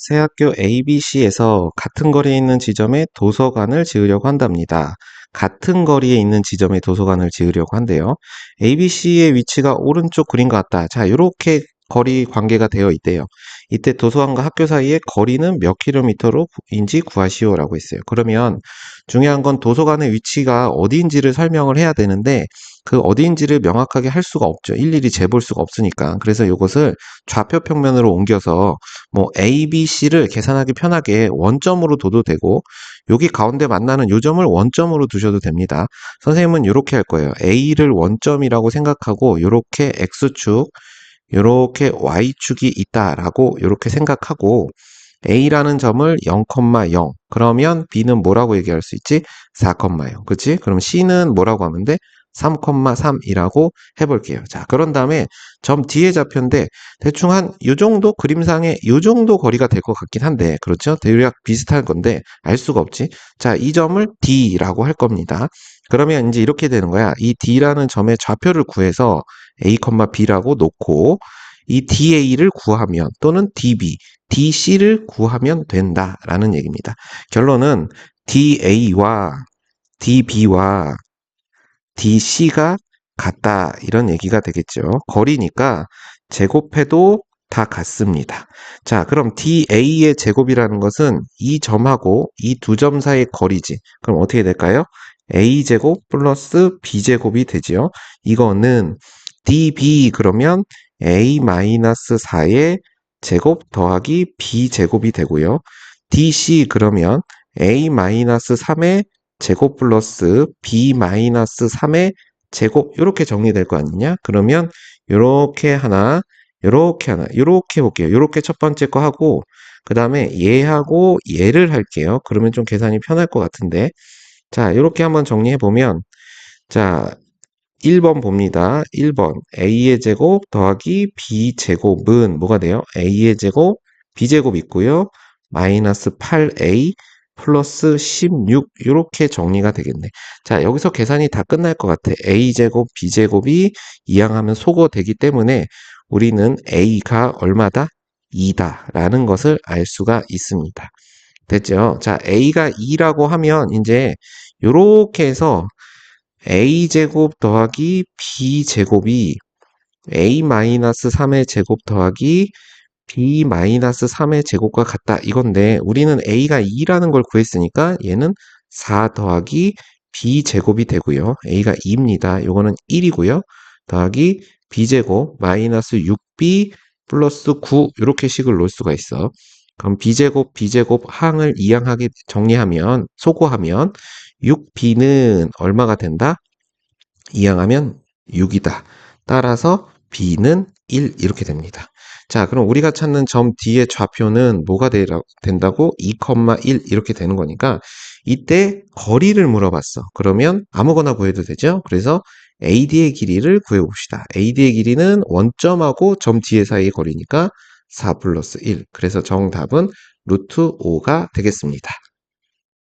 새 학교 ABC에서 같은 거리에 있는 지점에 도서관을 지으려고 한답니다. 같은 거리에 있는 지점에 도서관을 지으려고 한대요. ABC의 위치가 오른쪽 것 같다. 자, 이렇게 거리 관계가 되어 있대요. 이때 도서관과 학교 사이의 거리는 몇 킬로미터로인지 구하시오라고 했어요. 그러면 중요한 건 도서관의 위치가 어디인지를 설명을 해야 되는데 그 어디인지를 명확하게 할 수가 없죠. 일일이 재볼 수가 없으니까. 그래서 이것을 좌표 평면으로 옮겨서 뭐 A, B, C를 계산하기 편하게 원점으로 둬도 되고 여기 가운데 만나는 요 점을 원점으로 두셔도 됩니다. 선생님은 이렇게 할 거예요. A를 원점이라고 생각하고 이렇게 X축, 이렇게 Y축이 있다라고 이렇게 생각하고 A라는 점을 0,0 그러면 B는 뭐라고 얘기할 수 있지? 4,0 그치? 그럼 C는 뭐라고 하면 돼? 3,3이라고 해볼게요. 자, 그런 다음에 점 D의 좌표인데 대충 한요 정도 그림상에 요 정도 거리가 될 것 같긴 한데 그렇죠? 대략 비슷할 건데 알 수가 없지. 자, 이 점을 D라고 할 겁니다. 그러면 이제 이렇게 되는 거야. 이 D라는 점의 좌표를 구해서 A, B라고 놓고 이 DA를 구하면 또는 DB, DC를 구하면 된다라는 얘기입니다. 결론은 DA와 DB와 DC가 같다 이런 얘기가 되겠죠. 거리니까 제곱해도 다 같습니다. 자, 그럼 DA의 제곱이라는 것은 이 점하고 이 두 점 사이의 거리지. 그럼 어떻게 될까요? A제곱 플러스 B제곱이 되지요. 이거는 DB 그러면 A-4의 제곱 더하기 B제곱이 되고요. DC 그러면 A-3의 제곱 플러스 b-3의 제곱 이렇게 정리될 거 아니냐? 그러면 이렇게 하나, 이렇게 하나, 이렇게 볼게요. 이렇게 첫 번째 거 하고 그 다음에 얘하고 얘를 할게요. 그러면 좀 계산이 편할 것 같은데 자 이렇게 한번 정리해 보면 자 1번 봅니다. 1번 a의 제곱 더하기 b제곱은 뭐가 돼요? a의 제곱 b제곱 있고요. 마이너스 8a 플러스 16 이렇게 정리가 되겠네. 자 여기서 계산이 다 끝날 것 같아. a제곱 b제곱이 이항하면 소거되기 때문에 우리는 a가 얼마다? 2다 라는 것을 알 수가 있습니다. 됐죠? 자 a가 2라고 하면 이제 이렇게 해서 a제곱 더하기 b제곱이 a-3의 제곱 더하기 b-3의 제곱과 같다 이건데 우리는 a가 2라는 걸 구했으니까 얘는 4 더하기 b제곱이 되고요. a가 2입니다. 요거는 1이고요. 더하기 b제곱 마이너스 6b 플러스 9 이렇게 식을 놓을 수가 있어. 그럼 b제곱 b제곱 항을 이항하게 정리하면 소거하면 6b는 얼마가 된다? 이항하면 6이다. 따라서 b는 1 이렇게 됩니다. 자, 그럼 우리가 찾는 점 D의 좌표는 뭐가 되, 된다고? 2,1 이렇게 되는 거니까 이때 거리를 물어봤어. 그러면 아무거나 구해도 되죠? 그래서 AD의 길이를 구해봅시다. AD의 길이는 원점하고 점 D의 사이의 거리니까 4 플러스 1. 그래서 정답은 루트 5가 되겠습니다.